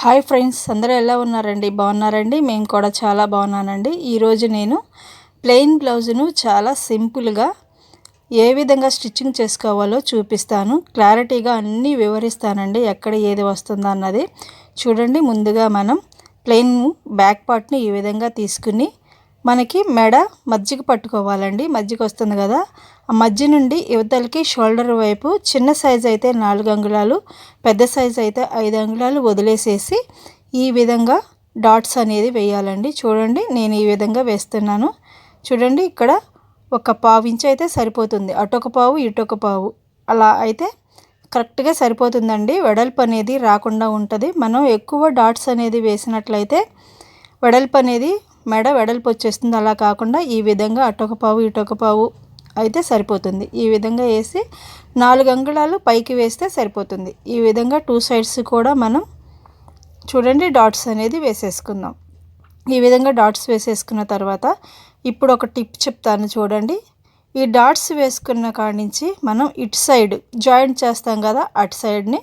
Hi friends అందరూ ఎలా ఉన్నారండి? బాగున్నారండి? మేము కూడా చాలా బాగున్నానండి. ఈరోజు నేను ప్లెయిన్ బ్లౌజును చాలా సింపుల్గా ఏ విధంగా స్టిచ్చింగ్ చేసుకోవాలో చూపిస్తాను. క్లారిటీగా అన్నీ వివరిస్తానండి ఎక్కడ ఏది వస్తుందో అన్నది. చూడండి ముందుగా మనం ప్లెయిన్ బ్యాక్ పార్ట్ని ఈ విధంగా తీసుకుని మనకి మెడ మజ్జిగ పట్టుకోవాలండి. మజ్జిగ వస్తుంది కదా. ఆ మధ్య నుండి యువతలకి షోల్డర్ వైపు చిన్న సైజు అయితే నాలుగు అంగుళాలు పెద్ద సైజు అయితే ఐదు అంగుళాలు వదిలేసేసి ఈ విధంగా డాట్స్ అనేది వేయాలండి. చూడండి నేను ఈ విధంగా వేస్తున్నాను. చూడండి ఇక్కడ ఒక పావు ఇంచు అయితే సరిపోతుంది. అటొక పావు ఇటొక పావు. అలా అయితే కరెక్ట్గా సరిపోతుందండి. వెడల్పు అనేది రాకుండా ఉంటుంది. మనం ఎక్కువ డాట్స్ అనేది వేసినట్లయితే వెడల్పు అనేది మెడ వెడల్పు వచ్చేస్తుంది. అలా కాకుండా ఈ విధంగా అటొక పావు ఇటొక పావు అయితే సరిపోతుంది. ఈ విధంగా వేసి నాలుగు అంగుళాలు పైకి వేస్తే సరిపోతుంది. ఈ విధంగా టూ సైడ్స్ కూడా మనం చూడండి డాట్స్ అనేది వేసేసుకుందాం. ఈ విధంగా డాట్స్ వేసేసుకున్న తర్వాత ఇప్పుడు ఒక టిప్ చెప్తాను చూడండి. ఈ డాట్స్ వేసుకున్న కాడి నుంచి మనం ఇటు సైడ్ జాయింట్ చేస్తాం కదా అటు సైడ్ని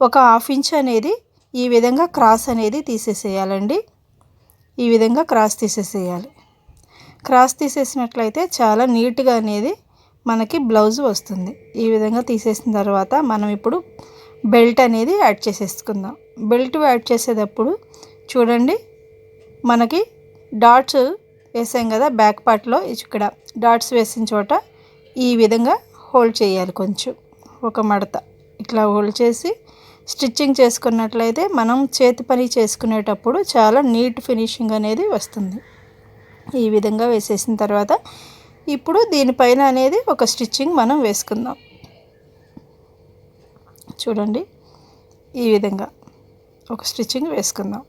ఒక హాఫ్ ఇంచ్ అనేది ఈ విధంగా క్రాస్ అనేది తీసేసేయాలండి. ఈ విధంగా క్రాస్ తీసేసేయాలి. క్రాస్ తీసేసినట్లయితే చాలా నీట్గా అనేది మనకి బ్లౌజ్ వస్తుంది. ఈ విధంగా తీసేసిన తర్వాత మనం ఇప్పుడు బెల్ట్ అనేది యాడ్ చేసేసుకుందాం. బెల్ట్ యాడ్ చేసేటప్పుడు చూడండి మనకి డాట్స్ వేసాం కదా బ్యాక్ పార్ట్లో ఇక్కడ. డాట్స్ వేసిన చోట ఈ విధంగా హోల్డ్ చేయాలి కొంచెం. ఒక మడత. ఇట్లా హోల్డ్ చేసి స్టిచ్చింగ్ చేసుకున్నట్లయితే మనం చేతి పని చేసుకునేటప్పుడు చాలా నీట్ ఫినిషింగ్ అనేది వస్తుంది. ఈ విధంగా వేసేసిన తర్వాత ఇప్పుడు దీనిపైన అనేది ఒక స్టిచ్చింగ్ మనం వేసుకుందాం. చూడండి ఈ విధంగా ఒక స్టిచ్చింగ్ వేసుకుందాం.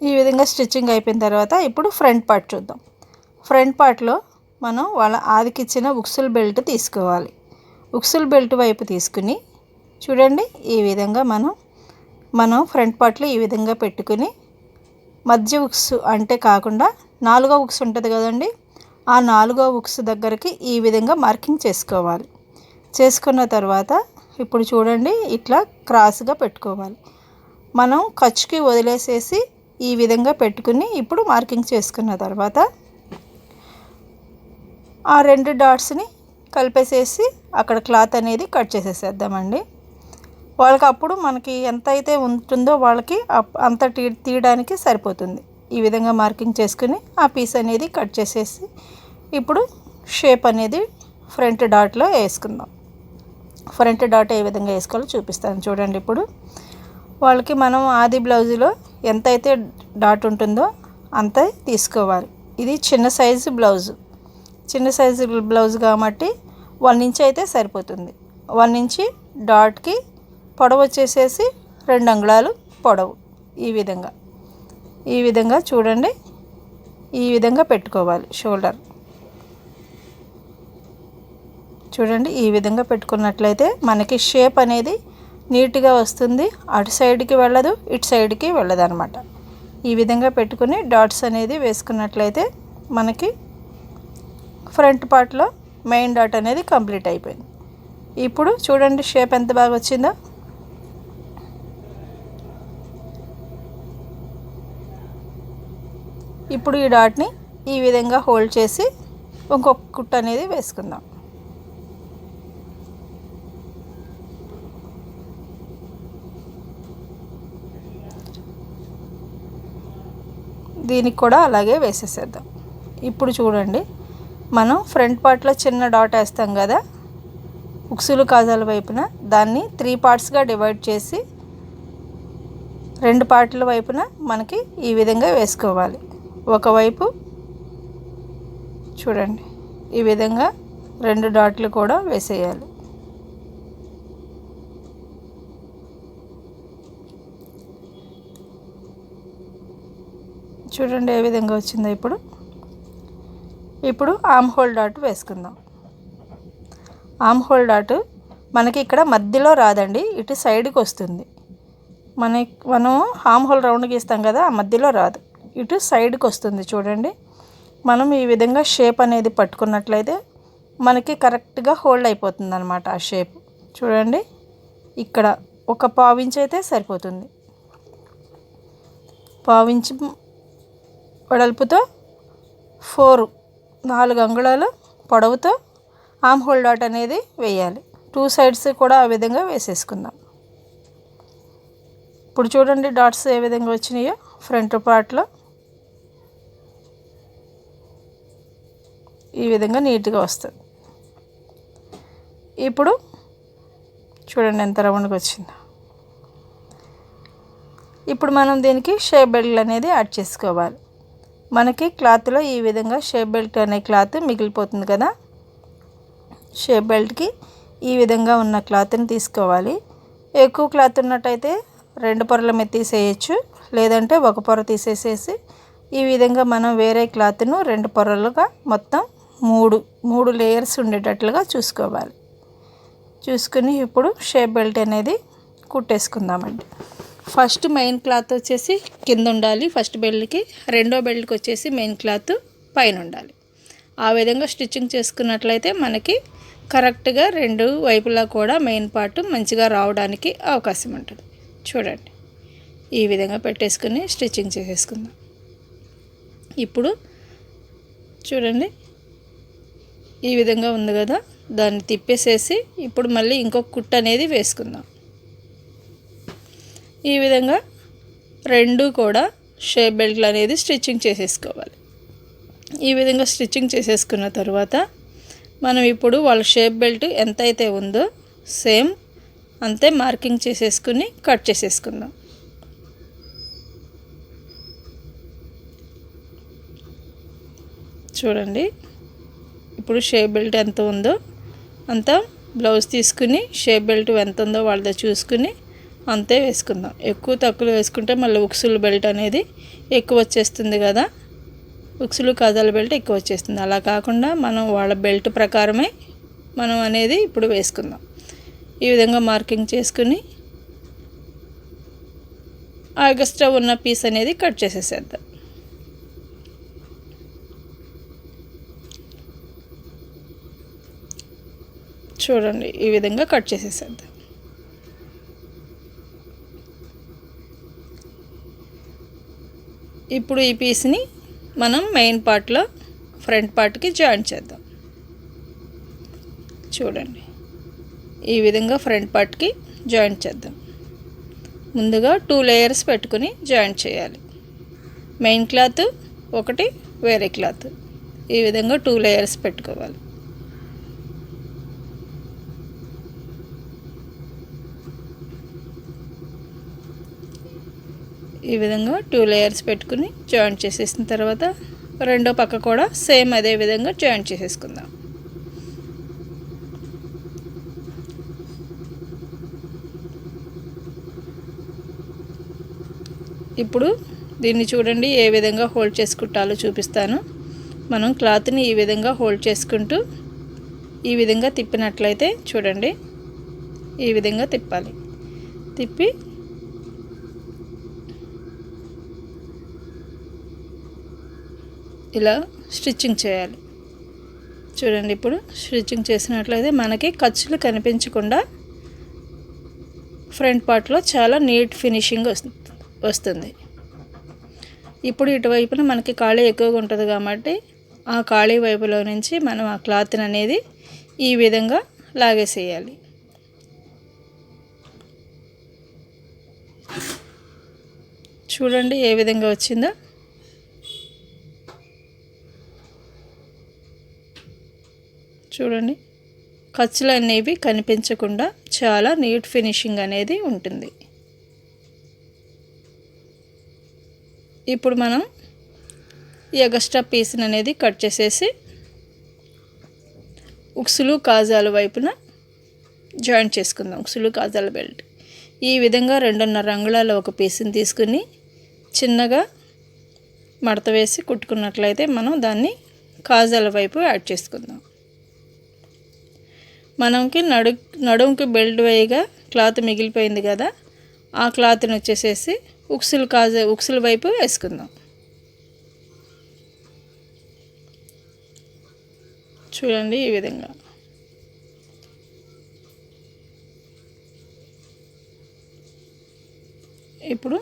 ఈ విధంగా స్టిచ్చింగ్ అయిపోయిన తర్వాత ఇప్పుడు ఫ్రంట్ పార్ట్ చూద్దాం. ఫ్రంట్ పార్ట్లో మనం వాళ్ళ ఆదికిచ్చిన ఉక్సుల్ బెల్ట్ తీసుకోవాలి. ఉక్సుల్ బెల్ట్ వైపు తీసుకుని చూడండి ఈ విధంగా మనం మనం ఫ్రంట్ పార్ట్లో ఈ విధంగా పెట్టుకుని మధ్య ఉక్స్ అంటే కాకుండా నాలుగో ఉక్స్ ఉంటుంది కదండి ఆ నాలుగో ఉక్స్ దగ్గరికి ఈ విధంగా మార్కింగ్ చేసుకోవాలి. చేసుకున్న తర్వాత ఇప్పుడు చూడండి ఇట్లా క్రాస్గా పెట్టుకోవాలి. మనం ఖర్చుకి వదిలేసేసి ఈ విధంగా పెట్టుకుని ఇప్పుడు మార్కింగ్ చేసుకున్న తర్వాత ఆ రెండు డాట్స్ని కలిపేసేసి అక్కడ క్లాత్ అనేది కట్ చేసేసేద్దామండి. వాళ్ళకి అప్పుడు మనకి ఎంత అయితే ఉంటుందో వాళ్ళకి అంత తీ తీయడానికి సరిపోతుంది. ఈ విధంగా మార్కింగ్ చేసుకుని ఆ పీస్ అనేది కట్ చేసేసి ఇప్పుడు షేప్ అనేది ఫ్రంట్ డాట్లో వేసుకుందాం. ఫ్రంట్ డాట్ ఏ విధంగా వేసుకోవాలో చూపిస్తాను చూడండి ఇప్పుడు. వాళ్ళకి మనం ఆది బ్లౌజులో ఎంత అయితే డాట్ ఉంటుందో అంత తీసుకోవాలి. ఇది చిన్న సైజు బ్లౌజు. చిన్న సైజు బ్లౌజ్ కాబట్టి వన్ ఇంచ్ అయితే సరిపోతుంది. వన్ ఇంచి డాట్కి పొడవు వచ్చేసేసి రెండు అంగుళాలు పొడవు. ఈ విధంగా. ఈ విధంగా చూడండి. ఈ విధంగా పెట్టుకోవాలి షోల్డర్. చూడండి ఈ విధంగా పెట్టుకున్నట్లయితే మనకి షేప్ అనేది నీట్గా వస్తుంది. అటు సైడ్కి వెళ్ళదు ఇటు సైడ్కి వెళ్ళదు అనమాట ఈ విధంగా పెట్టుకుని డాట్స్ అనేది వేసుకున్నట్లయితే మనకి ఫ్రంట్ పార్ట్లో మెయిన్ డాట్ అనేది కంప్లీట్ అయిపోయింది. ఇప్పుడు చూడండి షేప్ ఎంత బాగా వచ్చిందో. ఇప్పుడు ఈ డాట్ని ఈ విధంగా హోల్డ్ చేసి ఇంకొక కుట్ అనేది వేసుకుందాం. దీనికి కూడా అలాగే వేసేసేద్దాం. ఇప్పుడు చూడండి మనం ఫ్రంట్ పార్ట్లో చిన్న డాట్ వేస్తాం కదా ఉక్సులు కాజాల వైపున దాన్ని త్రీ పార్ట్స్గా డివైడ్ చేసి రెండు పార్ట్ల వైపున మనకి ఈ విధంగా వేసుకోవాలి. ఒకవైపు చూడండి ఈ విధంగా రెండు డాట్లు కూడా వేసేయాలి. చూడండి ఏ విధంగా వచ్చిందో ఇప్పుడు. ఇప్పుడు ఆమ్ హోల్ డాట్ వేసుకుందాం. ఆమ్ హోల్ డాట్ మనకి ఇక్కడ మధ్యలో రాదండి ఇటు సైడ్కి వస్తుంది. మన మనం హామ్ హోల్ రౌండ్ గీస్తాం కదా ఆ మధ్యలో రాదు. ఇటు సైడ్కి వస్తుంది చూడండి. మనం ఈ విధంగా షేప్ అనేది పట్టుకున్నట్లయితే మనకి కరెక్ట్గా హోల్డ్ అయిపోతుంది అనమాట ఆ షేప్ చూడండి ఇక్కడ ఒక పావించి అయితే సరిపోతుంది. పావించి వెడల్పుతో ఫోర్ నాలుగు అంగుళాలు పొడవుతో ఆమ్ హోల్ డాట్ అనేది వేయాలి. టూ సైడ్స్ కూడా ఆ విధంగా వేసేసుకుందాం. ఇప్పుడు చూడండి డాట్స్ ఏ విధంగా వచ్చినాయో ఫ్రంట్ పార్ట్లో ఈ విధంగా నీట్గా వస్తుంది. ఇప్పుడు చూడండి ఎంత రౌండ్గా వచ్చిందో. ఇప్పుడు మనం దీనికి షేప్ బెల్ట్ అనేది యాడ్ చేసుకోవాలి. మనకి క్లాత్లో ఈ విధంగా షేప్ బెల్ట్ అనే క్లాత్ మిగిలిపోతుంది కదా? షేప్ బెల్ట్కి ఈ విధంగా ఉన్న క్లాత్ని తీసుకోవాలి. ఎక్కువ క్లాత్ ఉన్నట్టయితే రెండు పొరల మీద తీసేయచ్చు లేదంటే ఒక పొర తీసేసేసి ఈ విధంగా మనం వేరే క్లాత్ను రెండు పొరలుగా మొత్తం మూడు మూడు లేయర్స్ ఉండేటట్లుగా చూసుకోవాలి. చూసుకుని ఇప్పుడు షేప్ బెల్ట్ అనేది కుట్టేసుకుందామండి. ఫస్ట్ మెయిన్ క్లాత్ వచ్చేసి కింద ఉండాలి. ఫస్ట్ బెల్ట్కి రెండో బెల్ట్కి వచ్చేసి మెయిన్ క్లాత్ పైన ఉండాలి. ఆ విధంగా స్టిచ్చింగ్ చేసుకున్నట్లయితే మనకి కరెక్ట్గా రెండు వైపులా కూడా మెయిన్ పార్ట్ మంచిగా రావడానికి అవకాశం ఉంటుంది. చూడండి. ఈ విధంగా పెట్టేసుకుని స్టిచ్చింగ్ చేసేసుకుందాం. ఇప్పుడు చూడండి. ఈ విధంగా ఉంది కదా. దాన్ని తిప్పేసేసి ఇప్పుడు మళ్ళీ ఇంకొక కుట్ట అనేది వేసుకుందాం. ఈ విధంగా రెండు కూడా షేప్ బెల్ట్లు అనేది స్టిచ్చింగ్ చేసేసుకోవాలి. ఈ విధంగా స్టిచ్చింగ్ చేసేసుకున్న తర్వాత మనం ఇప్పుడు వాళ్ళ షేప్ బెల్ట్ ఎంత అయితే ఉందో సేమ్ అంతే మార్కింగ్ చేసేసుకుని కట్ చేసేసుకుందాం. చూడండి. ఇప్పుడు షేప్ బెల్ట్ ఎంత ఉందో అంత బ్లౌజ్ తీసుకుని షేప్ బెల్ట్ ఎంత ఉందో వాళ్ళతో చూసుకుని అంతే వేసుకుందాం. ఎక్కువ తక్కువ వేసుకుంటే మళ్ళీ ఉక్సులు బెల్ట్ అనేది ఎక్కువ వచ్చేస్తుంది కదా. ఉక్సులు కాజాల బెల్ట్ ఎక్కువ వచ్చేస్తుంది. అలా కాకుండా మనం వాళ్ళ బెల్ట్ ప్రకారమే మనం అనేది ఇప్పుడు వేసుకుందాం. ఈ విధంగా మార్కింగ్ చేసుకుని ఆ ఎక్స్ట్రా ఉన్న పీస్ అనేది కట్ చేసేసేద్దాం. చూడండి ఈ విధంగా కట్ చేసేసేద్దాం. ఇప్పుడు ఈ పీస్ని మనం మెయిన్ పార్ట్లో ఫ్రంట్ పార్ట్కి జాయిన్ చేద్దాం. చూడండి. ఈ విధంగా ఫ్రంట్ పార్ట్కి జాయింట్ చేద్దాం. ముందుగా టూ లేయర్స్ పెట్టుకుని జాయింట్ చేయాలి. మెయిన్ క్లాత్ ఒకటి వేరే క్లాత్. ఈ విధంగా టూ లేయర్స్ పెట్టుకోవాలి. ఈ విధంగా టూ లేయర్స్ పెట్టుకుని జాయింట్ చేసేసిన తర్వాత రెండో పక్క కూడా సేమ్ అదే విధంగా జాయింట్ చేసేసుకుందాం. ఇప్పుడు దీన్ని చూడండి ఏ విధంగా హోల్డ్ చేసుకుంటాలో చూపిస్తాను. మనం క్లాత్ని ఈ విధంగా హోల్డ్ చేసుకుంటూ ఈ విధంగా తిప్పినట్లయితే చూడండి ఈ విధంగా తిప్పాలి. తిప్పి ఇలా స్టిచ్చింగ్ చేయాలి. చూడండి ఇప్పుడు స్టిచ్చింగ్ చేసినట్లయితే మనకి ఖర్చులు కనిపించకుండా ఫ్రంట్ పార్ట్లో చాలా నీట్ ఫినిషింగ్ వస్తుంది. ఇప్పుడు ఇటువైపున మనకి ఖాళీ ఎక్కువగా ఉంటుంది కాబట్టి ఆ ఖాళీ వైపులో నుంచి మనం ఆ క్లాత్ని అనేది ఈ విధంగా లాగేసేయాలి. చూడండి ఏ విధంగా వచ్చిందో. చూడండి. ఖర్చులు అనేవి కనిపించకుండా చాలా నీట్ ఫినిషింగ్ అనేది ఉంటుంది. ఇప్పుడు మనం ఈ ఎగస్ట్రా పీస్ని అనేది కట్ చేసేసి ఉక్సులు కాజాల వైపున జాయింట్ చేసుకుందాం. ఉక్సులు కాజాల బెల్ట్. ఈ విధంగా రెండున్నర అంగుళాల ఒక పీస్ని తీసుకుని చిన్నగా మడత వేసి కుట్టుకున్నట్లయితే మనం దాన్ని కాజాల వైపు యాడ్ చేసుకుందాం. మనకి నడు నడుముకి బెల్ట్ వేయగా క్లాత్ మిగిలిపోయింది కదా ఆ క్లాత్ని వచ్చేసేసి ఉక్సులు కాజే ఉక్సుల వైపు వేసుకుందాం. చూడండి ఈ విధంగా. ఇప్పుడు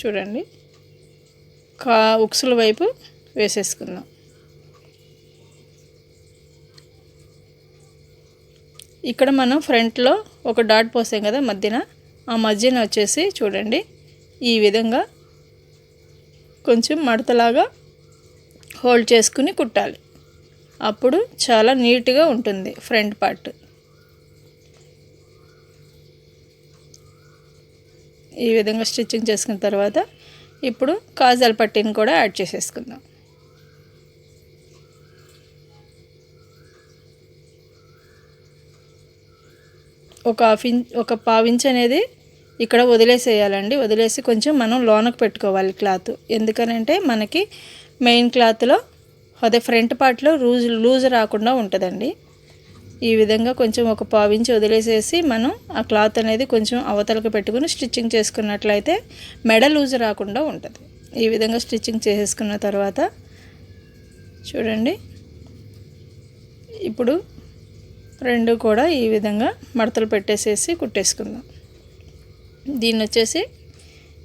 చూడండి కా ఉక్సుల వైపు వేసేసుకుందాం. ఇక్కడ మనం ఫ్రంట్లో ఒక డాట్ పోసాం కదా మధ్యన. ఆ మధ్యన వచ్చేసి చూడండి ఈ విధంగా కొంచెం మడతలాగా హోల్డ్ చేసుకుని కుట్టాలి. అప్పుడు చాలా నీట్గా ఉంటుంది ఫ్రంట్ పార్ట్ ఈ విధంగా స్టిచ్చింగ్ చేసుకున్న తర్వాత ఇప్పుడు కాజాల పట్టీని కూడా యాడ్ చేసేసుకుందాం. ఒక హాఫ్ ఇంచ్ ఒక పావించ్ అనేది ఇక్కడ వదిలేసేయాలండి. వదిలేసి కొంచెం మనం లోనకు పెట్టుకోవాలి క్లాత్. ఎందుకనంటే మనకి మెయిన్ క్లాత్లో అదే ఫ్రంట్ పార్ట్లో లూజ్ లూజ్ రాకుండా ఉంటుందండి. ఈ విధంగా కొంచెం ఒక పావించి వదిలేసేసి మనం ఆ క్లాత్ అనేది కొంచెం అవతలకు పెట్టుకుని స్టిచ్చింగ్ చేసుకున్నట్లయితే మెడ లూజ్ రాకుండా ఉంటుంది. ఈ విధంగా స్టిచ్చింగ్ చేసేసుకున్న తర్వాత చూడండి. ఇప్పుడు రెండు కూడా ఈ విధంగా మడతలు పెట్టేసేసి కుట్టేసుకుందాం. దీన్ని వచ్చేసి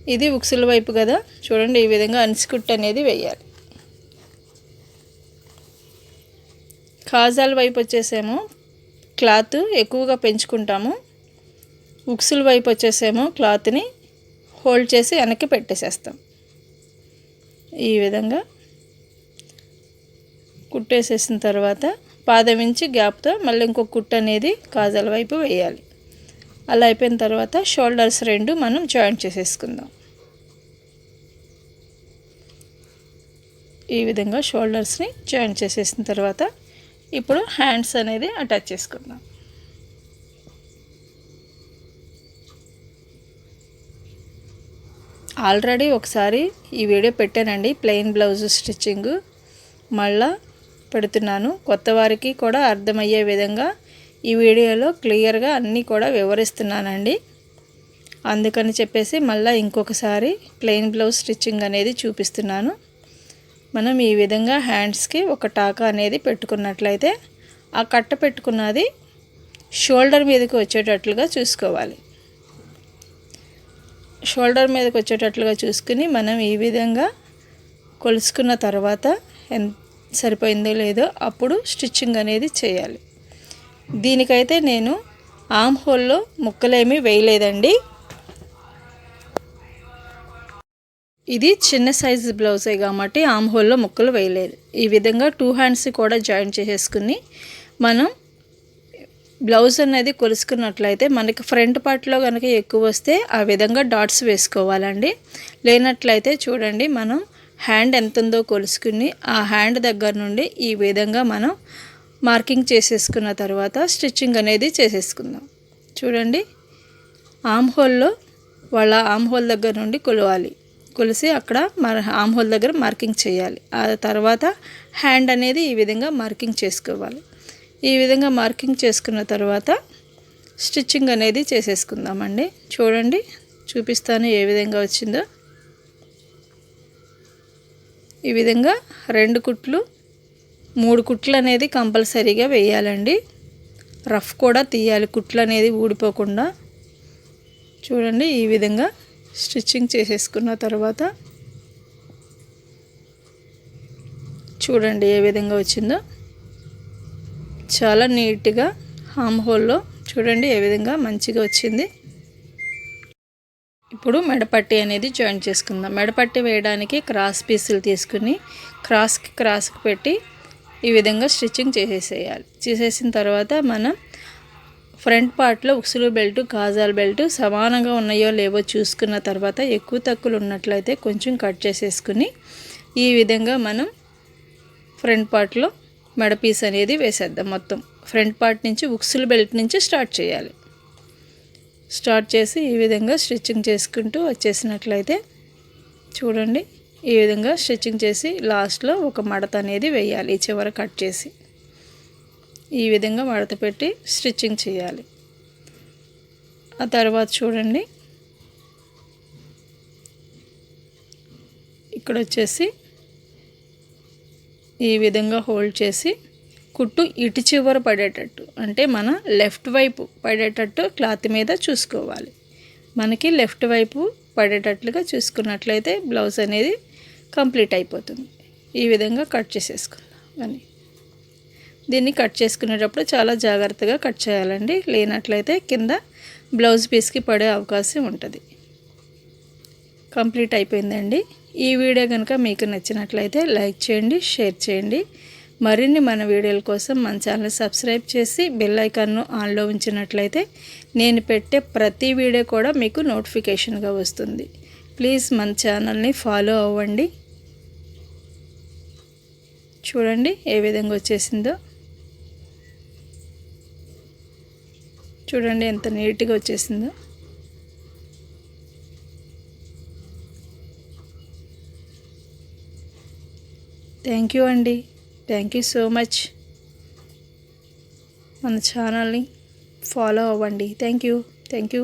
ఇది ఉక్సుల వైపు కదా. చూడండి ఈ విధంగా అన్సికుట్ అనేది వేయాలి. కాజాల వైపు వచ్చేసేమో క్లాత్ ఎక్కువగా పెంచుకుంటాము. ఉక్సుల వైపు వచ్చేసేమో క్లాత్ని హోల్డ్ చేసి వెనక్కి పెట్టేసేస్తాం. ఈ విధంగా కుట్టేసేసిన తర్వాత పాదం ఇంచి గ్యాప్తో మళ్ళీ ఇంకొక కుట్ అనేది కాజల వైపు వేయాలి. అలా అయిపోయిన తర్వాత షోల్డర్స్ రెండు మనం జాయింట్ చేసేసుకుందాం. ఈ విధంగా షోల్డర్స్ని జాయింట్ చేసేసిన తర్వాత ఇప్పుడు హ్యాండ్స్ అనేది అటాచ్ చేసుకుందాం. ఆల్రెడీ ఒకసారి ఈ వీడియో పెట్టానండి ప్లెయిన్ బ్లౌజ్ స్టిచ్చింగ్. మళ్ళీ పెడుతున్నాను. కొత్త వారికి కూడా అర్థమయ్యే విధంగా ఈ వీడియోలో క్లియర్గా అన్నీ కూడా వివరిస్తున్నానండి. అందుకని చెప్పేసి మళ్ళీ ఇంకొకసారి ప్లెయిన్ బ్లౌజ్ స్టిచ్చింగ్ అనేది చూపిస్తున్నాను. మనం ఈ విధంగా హ్యాండ్స్కి ఒక టాకా అనేది పెట్టుకున్నట్లయితే ఆ కట్ట పెట్టుకున్నది షోల్డర్ మీదకి వచ్చేటట్లుగా చూసుకోవాలి. షోల్డర్ మీదకి వచ్చేటట్లుగా చూసుకుని మనం ఈ విధంగా కొలుసుకున్న తర్వాత ఎంత సరిపోయిందో లేదో అప్పుడు స్టిచ్చింగ్ అనేది చేయాలి. దీనికైతే నేను ఆమ్ హోల్లో ముక్కలేమీ వేయలేదండి. ఇది చిన్న సైజ్ బ్లౌజే కాబట్టి ఆమ్ హోల్లో ముక్కలు వేయలేదు. ఈ విధంగా టూ హ్యాండ్స్ కూడా జాయిన్ చేసేసుకుని మనం బ్లౌజ్ అనేది కొలుసుకున్నట్లయితే మనకి ఫ్రంట్ పార్ట్లో కనుక ఎక్కువ వస్తే ఆ విధంగా డాట్స్ వేసుకోవాలండి. లేనట్లయితే చూడండి మనం హ్యాండ్ ఎంత ఉందో కొలుసుకుని ఆ హ్యాండ్ దగ్గర నుండి ఈ విధంగా మనం మార్కింగ్ చేసేసుకున్న తర్వాత స్టిచ్చింగ్ అనేది చేసేసుకుందాం. చూడండి. ఆమ్ హోల్లో వాళ్ళ ఆమ్ హోల్ దగ్గర నుండి కొలవాలి. కొలిసి అక్కడ మర్ ఆమ్ హోల్ దగ్గర మార్కింగ్ చేయాలి. ఆ తర్వాత హ్యాండ్ అనేది ఈ విధంగా మార్కింగ్ చేసుకోవాలి. ఈ విధంగా మార్కింగ్ చేసుకున్న తర్వాత స్టిచ్చింగ్ అనేది చేసేసుకుందామండి. చూడండి. చూపిస్తాను ఏ విధంగా వచ్చిందో. ఈ విధంగా రెండు కుట్లు మూడు కుట్లు అనేది కంపల్సరీగా వేయాలండి. రఫ్ కూడా తీయాలి కుట్లు అనేది ఊడిపోకుండా. చూడండి ఈ విధంగా స్టిచ్చింగ్ చేసేసుకున్న తర్వాత చూడండి ఏ విధంగా వచ్చిందో. చాలా నీట్గా హామ్ హోల్లో చూడండి ఏ విధంగా మంచిగా వచ్చింది. ఇప్పుడు మెడపట్టి అనేది జాయిన్ చేసుకుందాం. మెడపట్టి వేయడానికి క్రాస్ పీసులు తీసుకుని క్రాస్కి క్రాస్కి పెట్టి ఈ విధంగా స్టిచ్చింగ్ చేసేసేయాలి. చేసేసిన తర్వాత మనం ఫ్రంట్ పార్ట్లో ఉక్సులు బెల్ట్ కాజాల బెల్ట్ సమానంగా ఉన్నాయో లేవో చూసుకున్న తర్వాత ఎక్కువ తక్కువలు ఉన్నట్లయితే కొంచెం కట్ చేసేసుకుని ఈ విధంగా మనం ఫ్రంట్ పార్ట్లో మెడ పీస్ అనేది వేసేద్దాం మొత్తం. ఫ్రంట్ పార్ట్ నుంచి ఉక్సులు బెల్ట్ నుంచి స్టార్ట్ చేయాలి. స్టార్ట్ చేసి ఈ విధంగా స్టిచ్చింగ్ చేసుకుంటూ వచ్చేసినట్లయితే చూడండి ఈ విధంగా స్టిచ్చింగ్ చేసి లాస్ట్లో ఒక మడత అనేది వేయాలి చివర కట్ చేసి. ఈ విధంగా మడత పెట్టి స్టిచ్చింగ్ చేయాలి. ఆ తర్వాత చూడండి ఇక్కడ వచ్చేసి ఈ విధంగా హోల్డ్ చేసి కుట్టు ఇటు చివర పడేటట్టు అంటే మన లెఫ్ట్ వైపు పడేటట్టు క్లాత్ మీద చూసుకోవాలి. మనకి లెఫ్ట్ వైపు పడేటట్లుగా చూసుకున్నట్లయితే బ్లౌజ్ అనేది కంప్లీట్ అయిపోతుంది. ఈ విధంగా కట్ చేసేసుకుందాం అని. దీన్ని కట్ చేసుకునేటప్పుడు చాలా జాగ్రత్తగా కట్ చేయాలండి. లేనట్లయితే కింద బ్లౌజ్ పీస్కి పడే అవకాశం ఉంటుంది. కంప్లీట్ అయిపోయిందండి. ఈ వీడియో కనుక మీకు నచ్చినట్లయితే లైక్ చేయండి షేర్ చేయండి. మరిన్ని మన వీడియోల కోసం మన ఛానల్ సబ్స్క్రైబ్ చేసి బెల్ ఐకాన్ను ఆన్లో ఉంచినట్లయితే నేను పెట్టే ప్రతి వీడియో కూడా మీకు నోటిఫికేషన్గా వస్తుంది. ప్లీజ్ మన ఛానల్ని ఫాలో అవ్వండి. చూడండి ఏ విధంగా వచ్చేసిందో. చూడండి ఎంత నీట్గా వచ్చేసిందో. థ్యాంక్ యూ అండి. థ్యాంక్ యూ సో మచ్ మన ఛానల్ని ఫాలో అవ్వండి. Thank you thank you